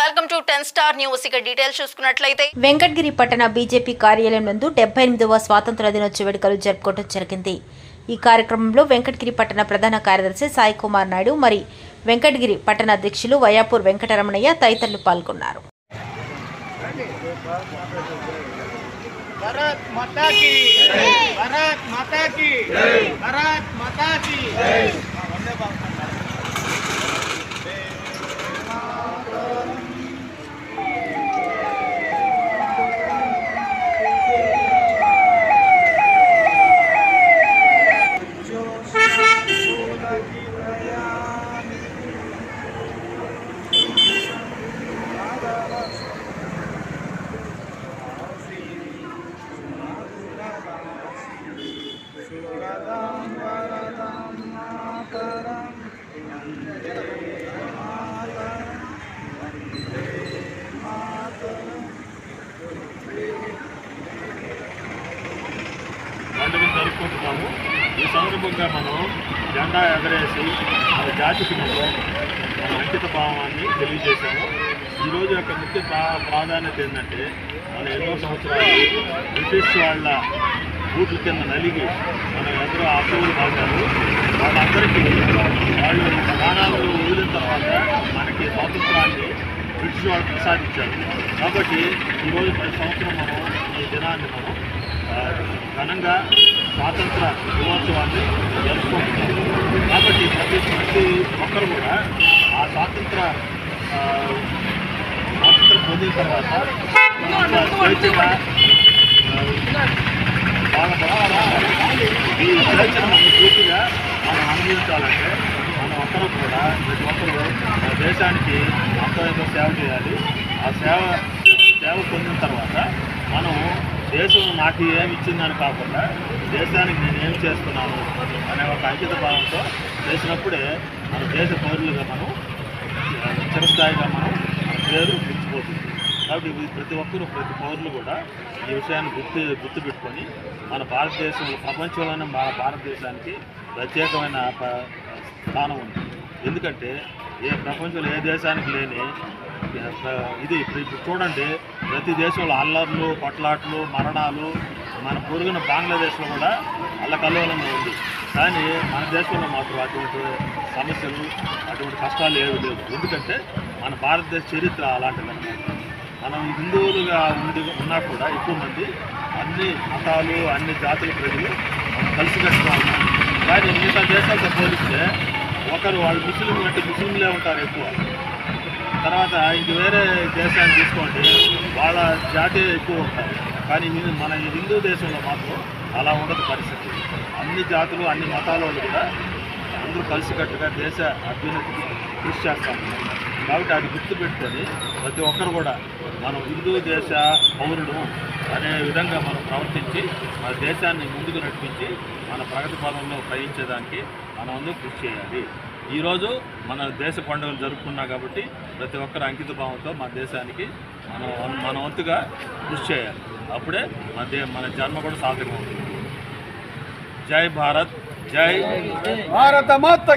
Welcome to ten star news. ఇక details చూసుకున్నట్లయితే వెంకటగిరి పట్టణ బీజేపీ కార్యాలయం నందు డెబ్బై ఎనిమిదవ స్వాతంత్ర దినోత్సవ వేడుకలు జరుపుకోవడం జరిగింది. ఈ కార్యక్రమంలో వెంకటగిరి పట్టణ ప్రధాన కార్యదర్శి సాయి కుమార్ నాయుడు మరి వెంకటగిరి పట్టణ అధ్యక్షులు వయాపూర్ వెంకటరమణయ్య తదితరులు పాల్గొన్నారు. జరుపుకుంటున్నాము ఈ సందర్భంగా మనం జెండా ఎగరేసి మన జాతికి మనం మన అంకిత భావాన్ని తెలియజేశాము. ఈరోజు యొక్క ముఖ్య ప్రా- ప్రాధాన్యత ఏంటంటే మన ఎన్నో సంవత్సరాలు బ్రిటిష్ వాళ్ళ బూట్ల కింద నలిగి మనం ఎందరో అసూలు కాశారు వాళ్ళందరికీ వాళ్ళు ప్రాణాలు వదిలిన తర్వాత మనకి స్వాతంత్రాన్ని బ్రిటిష్ వాళ్ళు ప్రసాదించారు. కాబట్టి ఈరోజు ప్రతి సంవత్సరం మనం ఈ దినాన్ని మనం ఘనంగా స్వాతంత్ర దినోత్సవాన్ని జరుపుకుంటున్నాం కాబట్టి ప్రతి ప్రతి ఒక్కరు కూడా ఆ స్వాతంత్ర స్వాతంత్రం పొందిన తర్వాత మన స్వేచ్ఛగా ఆ, బాగా ఈ స్వేచ్ఛను మనం పూర్తిగా మనం అనుభవించాలంటే మనం ఒక్కరు కూడా ప్రతి ఒక్కరు మన దేశానికి అంత ఎంతో సేవ చేయాలి. ఆ సేవ సేవ పొందిన తర్వాత మనం దేశం నాకు ఏమి ఇచ్చిందని కాకుండా దేశానికి నేను ఏం చేస్తున్నాను అనే ఒక అంకిత భావంతో చేసినప్పుడే మన దేశ పౌరులుగా మనం చిరస్థాయిగా మనం పేరు గుర్తుపోతుంది. కాబట్టి ప్రతి ఒక్కరూ ప్రతి పౌరులు కూడా ఈ విషయాన్ని గుర్తు గుర్తుపెట్టుకొని మన భారతదేశంలో ప్రపంచంలోనే మన భారతదేశానికి ప్రత్యేకమైన ప- స్థానం ఉంది. ఎందుకంటే ఏ ప్రపంచంలో ఏ దేశానికి లేని ఇది ఇప్పుడు ఇప్పుడు చూడండి ప్రతి దేశంలో అల్లర్లు కొట్లాట్లు మరణాలు మన పొరుగున బంగ్లాదేశ్లో కూడా అల్లకల్లోలంగా ఉంది. కానీ మన దేశంలో మాత్రం అటువంటి సమస్యలు అటువంటి కష్టాలు ఏవి లేవు. ఎందుకంటే మన భారతదేశ చరిత్ర అలాంటిదన్నమాట మనం హిందువులుగా ఉండి ఉన్నా కూడా ఎక్కువ మంది అన్ని మతాలు అన్ని జాతుల ప్రజలు కలిసికట్టుగా ఉన్నాం. కానీ మిగతా దేశాలతో పోలిస్తే ఒకరు వాళ్ళు ముస్లింలు అంటే ముస్లింలే ఉంటారు ఎక్కువ. తర్వాత ఇంక వేరే దేశాన్ని తీసుకోండి. వాళ్ళ జాతి ఎక్కువ ఉంటారు. కానీ మన ఈ హిందూ దేశంలో మాత్రం అలా ఉండదు పరిస్థితి. అన్ని జాతులు అన్ని మతాల వాళ్ళు కూడా అందరూ కలిసికట్టుగా దేశ అభ్యున్నతికి కృషి చేస్తాం కాబట్టి అది గుర్తుపెట్టుకొని ప్రతి ఒక్కరు కూడా మనం హిందూ దేశ పౌరుడు అనే విధంగా మనం ప్రవర్తించి మన దేశాన్ని ముందుకు నడిపించి మన ప్రగతి పదంలో ప్రయించేదానికి మనం అందరూ కృషి చేయాలి. ఈరోజు మన దేశ పండుగను జరుపుకున్నాం కాబట్టి ప్రతి ఒక్కరు అంకిత భావంతో మన దేశానికి మనం మన వంతుగా కృషి చేయాలి. అప్పుడే మన దే మన జన్మ కూడా సాధ్యమవుతుంది. జై భారత్ జై భారత మాత్ర